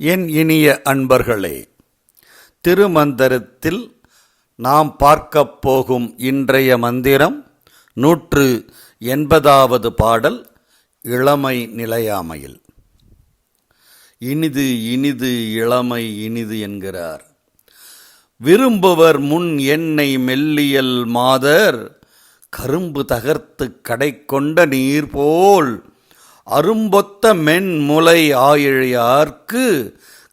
என் இனிய அன்பர்களே திருமந்திரத்தில் நாம் பார்க்கப் போகும் இன்றைய மந்திரம் நூற்று எண்பதாவது பாடல் இளமை நிலையாமையில். இனிது இனிது இளமை இனிது என்கிறார். விரும்புவர் முன் என்னை மெல்லியல் மாதர் கரும்பு தகர்த்து கடை கொண்ட நீர் போல் அரும்பொத்த மென் முலை ஆயிழையார்க்கு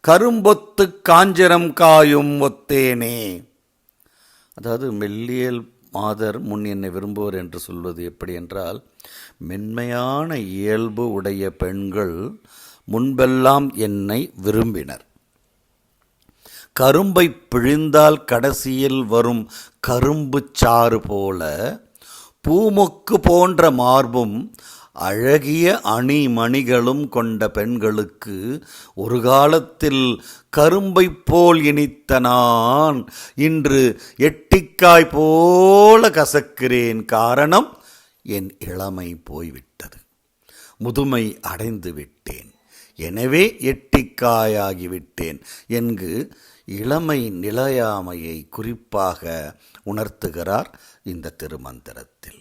கரும்பொத்து காஞ்சிரம் காயும் ஒத்தேனே. அதாவது மெல்லியல் மாதர் முன் என்னை விரும்புவர் என்று சொல்வது எப்படி என்றால் மென்மையான இயல்பு உடைய பெண்கள் முன்பெல்லாம் என்னை விரும்பினர். கரும்பை பிழிந்தால் கடைசியில் வரும் கரும்பு சாறு போல பூமொக்கு போன்ற மார்பும் அழகிய அணிமணிகளும் கொண்ட பெண்களுக்கு ஒரு காலத்தில் கரும்பைப் போல் இனித்த நான் இன்று எட்டிக்காய் போல கசக்கிறேன் காரணம் என் இளமை போய்விட்டது. முதுமை அடைந்து விட்டேன். எனவே எட்டிக்காயாகிவிட்டேன் என்று இளமை நிலையாமையை குறிப்பாக உணர்த்துகிறார் இந்த திருமந்திரத்தில்.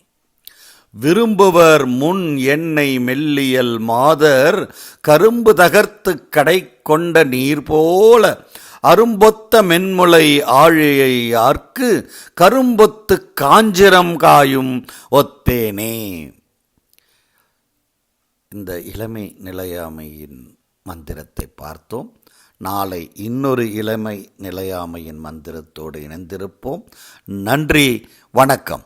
விரும்புவர் முன் என்னை மெல்லியல் மாதர் கரும்பு தகர்த்து கடை கொண்ட நீர் போல அரும்பொத்த மென்முலை ஆழியை ஆர்க்கு கரும்பொத்து காஞ்சிரம் காயும் ஒத்தேனே. இந்த இளமை நிலையாமையின் மந்திரத்தை பார்த்தோம். நாளை இன்னொரு இளமை நிலையாமையின் மந்திரத்தோடு இணைந்திருப்போம். நன்றி வணக்கம்.